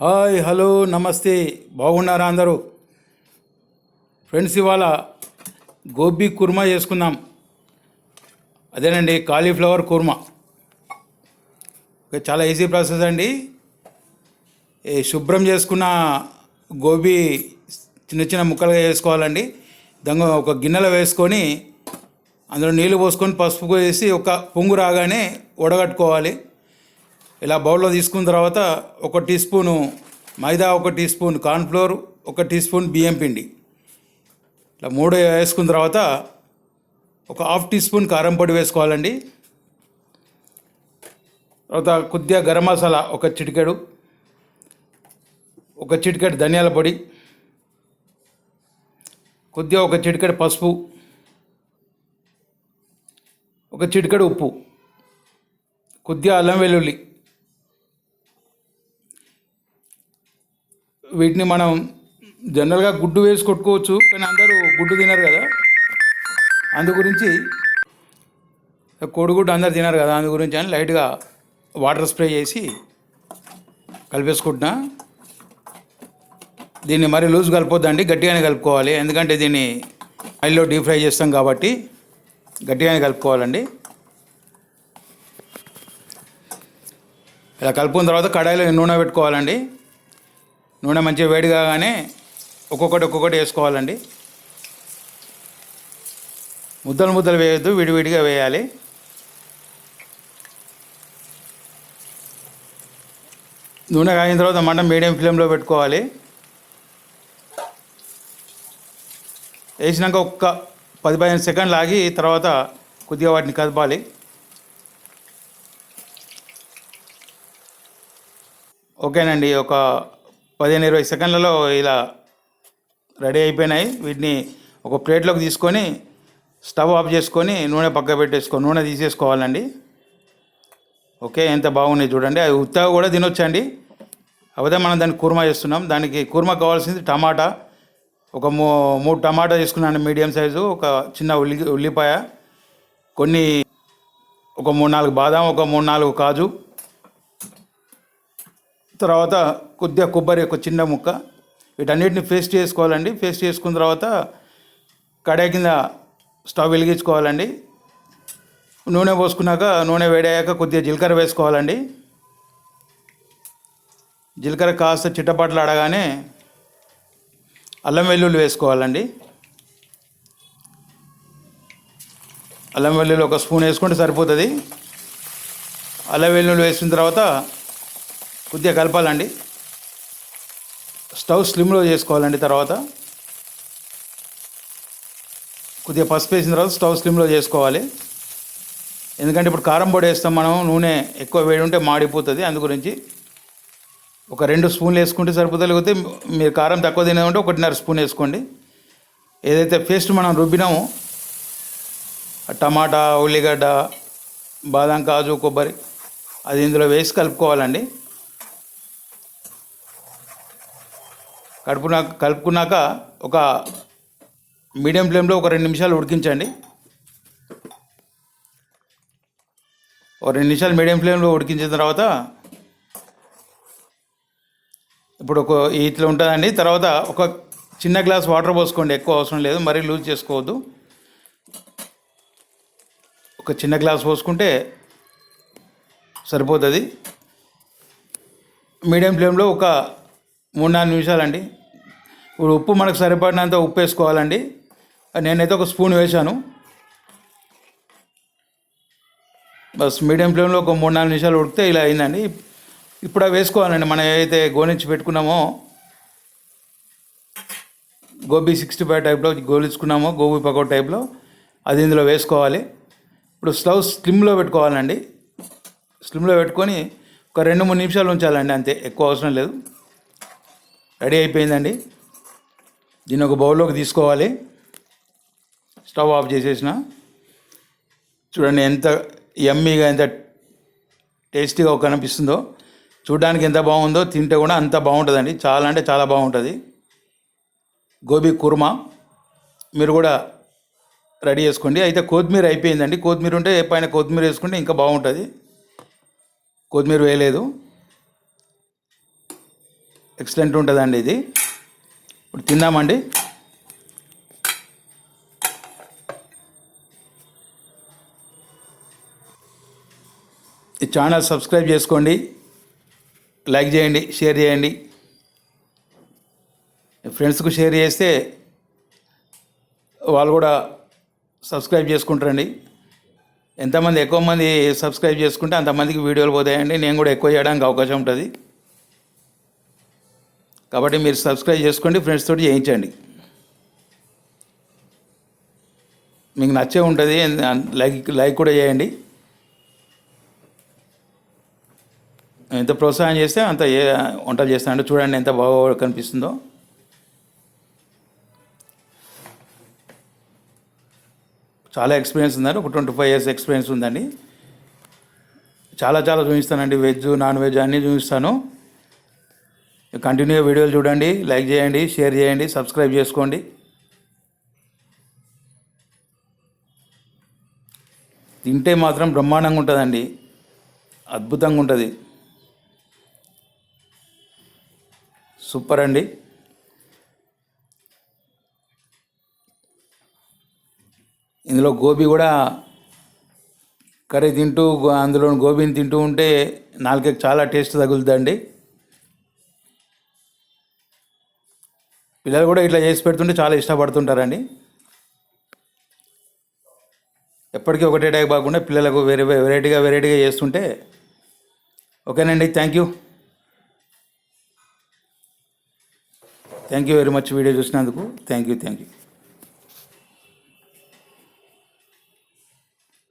Hi hello నమస్తే. బాగున్నారా అందరూ? ఫ్రెండ్స్ ఇవాళ గోబీ కుర్మా చేసుకుందాం. అదేనండి కాలీఫ్లవర్ కుర్మా. చాలా ఈజీ ప్రాసెస్ అండి. శుభ్రం చేసుకున్న గోబీ చిన్న చిన్న ముక్కలుగా వేసుకోవాలండి దాని ఒక గిన్నెలో వేసుకొని అందులో నీళ్ళు పోసుకొని పసుపు వేసి ఒక పొంగు రాగానే వడగట్టుకోవాలి. ఇలా బౌల్లో తీసుకున్న తర్వాత ఒక టీ స్పూను మైదా ఒక టీ స్పూన్ కార్న్ఫ్లోర్ ఒక టీ స్పూన్ బియ్యం పిండి. ఇలా మూడు వేసుకున్న తర్వాత ఒక హాఫ్ టీ స్పూన్ కారం పొడి వేసుకోవాలండి. తర్వాత కొద్దిగా గరం మసాలా ఒక చిటికెడు ఒక చిటికెడు ధనియాల పొడి కొద్దిగా ఒక చిటికెడు పసుపు ఒక చిటికెడు ఉప్పు కొద్దిగా అల్లం వెల్లుల్లి వీటిని మనం జనరల్గా గుడ్డు వేసి కొట్టుకోవచ్చు కానీ అందరూ గుడ్డు తినరు కదా. అందు గురించి కోడిగుడ్డు అందరు తినరు కదా అందు గురించి అని లైట్గా వాటర్ స్ప్రే చేసి కలిపేసుకుంటున్నా. దీన్ని మరి లూజ్ కలపొద్దండి గట్టిగానే కలుపుకోవాలి. ఎందుకంటే దీన్ని ఆయిల్లో డీప్ ఫ్రై చేస్తాం కాబట్టి గట్టిగానే కలుపుకోవాలండి. ఇలా కలుపుకున్న తర్వాత కడాయిలో నూనె పెట్టుకోవాలండి. నూనె మంచిగా వేడి కాగానే ఒక్కొక్కటి ఒక్కొక్కటి వేసుకోవాలండి. ముద్దలు ముద్దలు వేయొద్దు విడివిడిగా వేయాలి. నూనె కాగిన తర్వాత మంట మీడియం ఫ్లేమ్లో పెట్టుకోవాలి. వేసినాక ఒక్క పది పదిహేను సెకండ్లు ఆగి తర్వాత కొద్దిగా వాటిని కదపాలి. ఓకేనండి ఒక పదిహేను ఇరవై సెకండ్లలో ఇలా రెడీ అయిపోయినాయి. వీటిని ఒక ప్లేట్లోకి తీసుకొని స్టవ్ ఆఫ్ చేసుకొని నూనె పక్క పెట్టేసుకో నూనె తీసేసుకోవాలండి. ఓకే ఎంత బాగున్నాయి చూడండి. అవి ఉత్తగా కూడా తినొచ్చండి. అవదే మనం దాన్ని కుర్మా చేస్తున్నాం. దానికి కుర్మా కావాల్సింది టమాటా. ఒక మూ మూడు టమాటా తీసుకున్నాను మీడియం సైజు. ఒక చిన్న ఉల్లి ఉల్లిపాయ. కొన్ని ఒక మూడు నాలుగు బాదాం ఒక మూడు నాలుగు కాజు. తర్వాత కొద్దిగా కొబ్బరి ఒక చిన్న ముక్క. వీటన్నిటిని పేస్ట్ చేసుకోవాలండి. పేస్ట్ చేసుకున్న తర్వాత కడాయి కింద స్టవ్ వెలిగించుకోవాలండి. నూనె పోసుకున్నాక నూనె వేడయ్యాక కొద్దిగా జీలకర్ర వేసుకోవాలండి. జీలకర్ర కాస్త చిట్టపట్లు ఆడగానే అల్లం వెల్లుల్లి వేసుకోవాలండి. అల్లం వెల్లుల్లి ఒక స్పూన్ వేసుకుంటే సరిపోతుంది. అల్లం వెల్లుల్లి వేసిన తర్వాత కొద్దిగా కలపాలండి. స్టవ్ స్లిమ్లో చేసుకోవాలండి తర్వాత. కొద్దిగా పసుపు వేసిన తర్వాత స్టవ్ స్లిమ్లో చేసుకోవాలి. ఎందుకంటే ఇప్పుడు కారం పొడి వేస్తాం మనం నూనె ఎక్కువ వేడి ఉంటే మాడిపోతుంది. అందు గురించి ఒక రెండు స్పూన్లు వేసుకుంటే సరిపోతుంది. లేకపోతే మీరు కారం తక్కువ తినేదంటే ఒకటిన్నర స్పూన్ వేసుకోండి. ఏదైతే పేస్ట్ మనం రుబ్బినామో టమాటా ఉల్లిగడ్డ బాదం కాజు కొబ్బరి అది ఇందులో వేసి కలుపుకోవాలండి. కడుపున కలుపుకున్నాక ఒక మీడియం ఫ్లేమ్లో ఒక రెండు నిమిషాలు ఉడికించండి. ఒక రెండు నిమిషాలు మీడియం ఫ్లేమ్లో ఉడికించిన తర్వాత ఇప్పుడు ఒక ఇట్లా ఉంటుందండి. తర్వాత ఒక చిన్న గ్లాస్ వాటర్ పోసుకోండి. ఎక్కువ అవసరం లేదు. మరీ లూజ్ చేసుకోవద్దు. ఒక చిన్న గ్లాస్ పోసుకుంటే సరిపోతుంది. మీడియం ఫ్లేమ్లో ఒక మూడు నాలుగు నిమిషాలండి. ఇప్పుడు ఉప్పు మనకు సరిపడినంత ఉప్పు వేసుకోవాలండి. నేనైతే ఒక స్పూన్ వేశాను. బస్ మీడియం ఫ్లేమ్లో ఒక మూడు నాలుగు నిమిషాలు ఉడికితే ఇలా అయిందండి. ఇప్పుడు అవి వేసుకోవాలండి. మనం ఏదైతే గోనించి పెట్టుకున్నామో గోబీ సిక్స్టీ ఫైవ్ టైప్లో గోలించుకున్నామో గోబీ పకోడ్ టైప్లో అది ఇందులో వేసుకోవాలి. ఇప్పుడు స్టవ్ స్లిమ్లో పెట్టుకోవాలండి. స్లిమ్లో పెట్టుకొని ఒక రెండు మూడు నిమిషాలు ఉంచాలండి అంతే. ఎక్కువ అవసరం లేదు. రెడీ అయిపోయిందండి. దీన్ని ఒక బౌల్లోకి తీసుకోవాలి. స్టవ్ ఆఫ్ చేసేసిన. చూడండి ఎంత ఎమ్మీగా ఎంత టేస్టీగా కనిపిస్తుందో. చూడడానికి ఎంత బాగుందో తింటే కూడా అంత బాగుంటుందండి. చాలా అంటే చాలా బాగుంటుంది. గోబీ కుర్మా. మీరు కూడా రెడీ చేసుకోండి. అయితే కొత్తిమీర అయిపోయిందండి. కొత్తిమీర ఉంటే పైన కొత్తిమీర వేసుకుంటే ఇంకా బాగుంటుంది. కొత్తిమీర వేయలేదు. ఎక్సలెంట్ ఉంటుందండి ఇది. ఇప్పుడు తిందామండి. ఈ ఛానల్ సబ్స్క్రైబ్ చేసుకోండి. లైక్ చేయండి షేర్ చేయండి. ఫ్రెండ్స్కు షేర్ చేస్తే వాళ్ళు కూడా సబ్స్క్రైబ్ చేసుకుంటారండి. ఎంతమంది ఎక్కువ మంది సబ్స్క్రైబ్ చేసుకుంటే అంతమందికి వీడియోలు పోతాయండి. నేను కూడా ఎక్కువ చేయడానికి అవకాశం ఉంటుంది. కాబట్టి మీరు సబ్స్క్రైబ్ చేసుకోండి ఫ్రెండ్స్ తోటి చేయించండి. మీకు నచ్చే ఉంటుంది లైక్ లైక్ కూడా చేయండి. ఎంత ప్రోత్సాహం చేస్తే అంత ఏ వంటలు చేస్తానంటే చూడండి ఎంత బాగా కనిపిస్తుందో. చాలా ఎక్స్పీరియన్స్ ఉందండి ఒక ట్వంటీ ఫైవ్ ఇయర్స్ ఎక్స్పీరియన్స్ ఉందండి. చాలా చాలా చూపిస్తానండి వెజ్ నాన్ వెజ్ అన్నీ చూపిస్తాను. కంటిన్యూ వీడియోలు చూడండి లైక్ చేయండి షేర్ చేయండి సబ్స్క్రైబ్ చేసుకోండి. తింటే మాత్రం బ్రహ్మాండంగా ఉంటుందండి. అద్భుతంగా ఉంటుంది. సూపర్ అండి. ఇందులో గోబీ కూడా కర్రీ తింటూ అందులో గోబీని తింటూ ఉంటే నాలుకకి చాలా టేస్ట్ తగులుతుందండి పిల్లలు కూడా ఇట్లా చేసి పెడుతుంటే చాలా ఇష్టపడుతుంటారండి. ఎప్పటికీ ఒకటే టైప్ కాకుండా పిల్లలకు వేరే వెరైటీగా వెరైటీగా చేస్తుంటే ఓకేనండి thank you. Thank you very much video చూసినందుకు. Thank you thank you.